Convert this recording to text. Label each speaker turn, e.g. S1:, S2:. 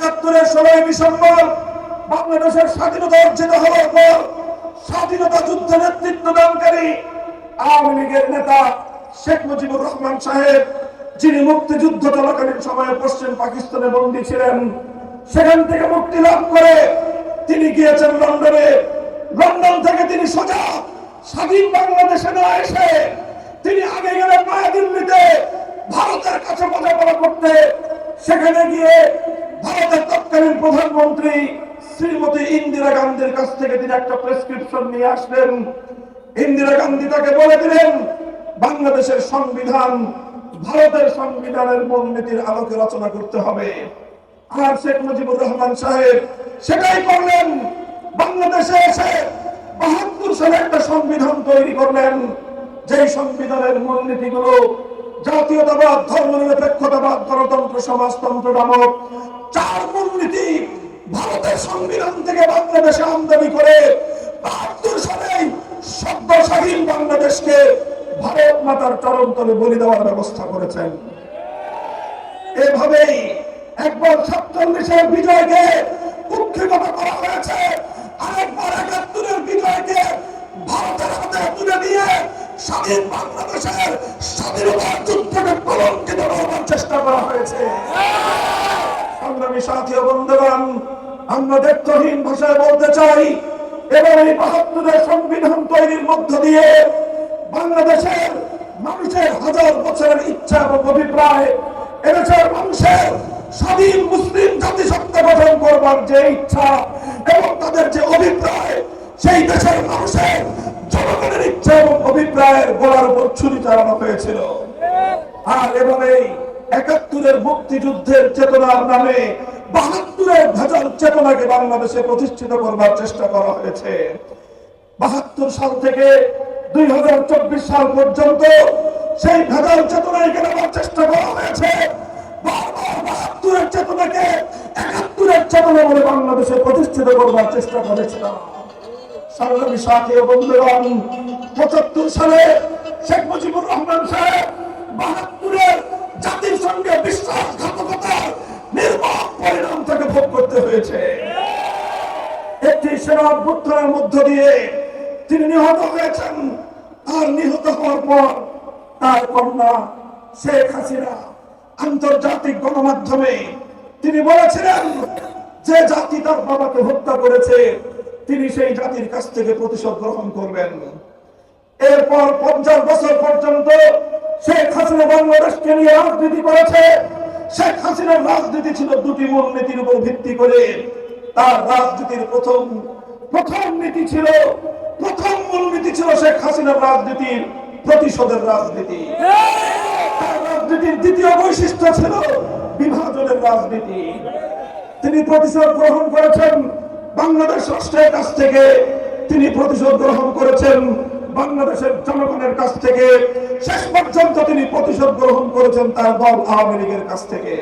S1: একাত্তরের ষোলোই ডিসেম্বর বাংলাদেশের স্বাধীনতা অর্জিত হওয়ার পর স্বাধীনতা যুদ্ধে নেতৃত্ব দানকারী আওয়ামী লীগের নেতা শেখ মুজিবুর রহমান সাহেব, যিনি মুক্তিযুদ্ধ চলাকালীন সময়ে পশ্চিম পাকিস্তানে বন্দী ছিলেন, সেখান থেকে মুক্তি লাভ করে তিনি গিয়েছেন লন্ডনে। লন্ডন থেকে তিনি সোজা স্বাধীন বাংলাদেশে না এসে তিনি আগে গেলেন নয়াদিল্লিতে, ভারতের কাছে বোঝাপড়া করতে। সেখানে গিয়ে ভারতের তৎকালীন প্রধানমন্ত্রী শ্রীমতী ইন্দিরা গান্ধীর কাছ থেকে তিনি একটা প্রেসক্রিপশন নিয়ে আসলেন। ইন্দিরা গান্ধী তাকে বলে দিলেন, বাংলাদেশের সংবিধান, ভারতের সংবিধানের মূলনীতির আলোকে রচনা করতে হবে। আর শেখ মুজিবুর রহমান সাহেব সেটাই করলেন। বাংলাদেশে এসে বাহাত্তর সালে একটা সংবিধান তৈরি করলেন। যেই সংবিধানের মূলনীতিগুলো জাতীয়তাবাদ, ধর্মনিরপেক্ষতাবাদ, গণতন্ত্র, সমাজতন্ত্র নামক চার মূলনীতি ভারতের সংবিধান থেকে বাংলাদেশে আমদানি করে বাহাত্তর সালে স্বাধীন বাংলাদেশকে ভারত মাতার চরণ তলে বলি দেওয়ার ব্যবস্থা করেছেন। এভাবেই একবার সাতচল্লিশের বিজয়কে কুক্ষিগত করা হয়েছে, আরেকবার একাত্তরের বিজয়কে ভারতের হাতে তুলে দিয়ে স্বাধীন বাংলাদেশের স্বাধীনতার যুদ্ধকে কলঙ্কিত করার চেষ্টা করা হয়েছে। সংগ্রামী সাথী বন্ধুগণ, আমরা দেখতহীন ভাষায় বলতে চাই এবার এই বাহাত্তরের সংবিধান তৈরির মধ্য দিয়ে বাংলাদেশের মানুষের হাজার বছরের ইচ্ছা এবং অভিপ্রায় এদেশের মানুষের স্বাধীন মুসলিম জাতিসত্তা গঠন করবার যে ইচ্ছা এবং তাদের যে অভিপ্রায়, সেই দেশের মানুষের জনগণের ইচ্ছা এবং অভিপ্রায়ের গোড়ার উপর ছুরি চালানো হয়েছিল। আর এবং এই একাত্তরের মুক্তিযুদ্ধের চেতনার নামে বাহাত্তরের ভেজাল চেতনাকে বাংলাদেশে প্রতিষ্ঠিত করবার চেষ্টা করা হয়েছে। বাহাত্তর সাল থেকে দুই হাজার চব্বিশ সাল পর্যন্ত সেই ভেজাল চেতনায় নেওয়ার চেষ্টা করা হয়েছে। বাহাত্তরের চেতনাকে একাত্তরের চেতনা বলে বাংলাদেশে প্রতিষ্ঠিত করবার চেষ্টা করেছিলাম। সংগ্রামী সাথী বন্ধুগণ, পঁচাত্তর সালে শেখ মুজিবুর রহমান সাহেব করতে হয়েছে। একটি সেনা অভ্যুত্থানের মধ্য দিয়ে তিনি নিহত হয়েছেন। আর নিহত হওয়ার পর তার কন্যা শেখ হাসিনা আন্তর্জাতিক গণমাধ্যমে তিনি বলেছিলেন যে জাতি তার বাবাকে হত্যা করেছে, তিনি সেই জাতির কাছ থেকে প্রতিশোধ গ্রহণ করবেন। এরপর পঞ্চাশ বছর পর্যন্ত শেখ হাসিনা বাংলাদেশকে নিয়ে রাজনীতি করেছে। শেখ হাসিনার রাজনীতি ছিল দুটি মূলনীতির উপর ভিত্তি করে। তার রাজনীতির প্রথম প্রথম নীতি ছিল, প্রথম মূলনীতি ছিল শেখ হাসিনার রাজনীতির প্রতিশোধের রাজনীতি। তার রাজনীতির দ্বিতীয় বৈশিষ্ট্য ছিল বিভাজনের রাজনীতি। তিনি প্রতিশোধ গ্রহণ করেছেন বাংলাদেশ রাষ্ট্রের কাছ থেকে। তিনি প্রতিশোধ গ্রহণ করেছেন বাংলাদেশের জনগণের কাছ থেকে শেষ পর্যন্ত তিনি প্রতিশোধ গ্রহণ করেছেন তার দল আওয়ামী লীগের কাছ থেকে।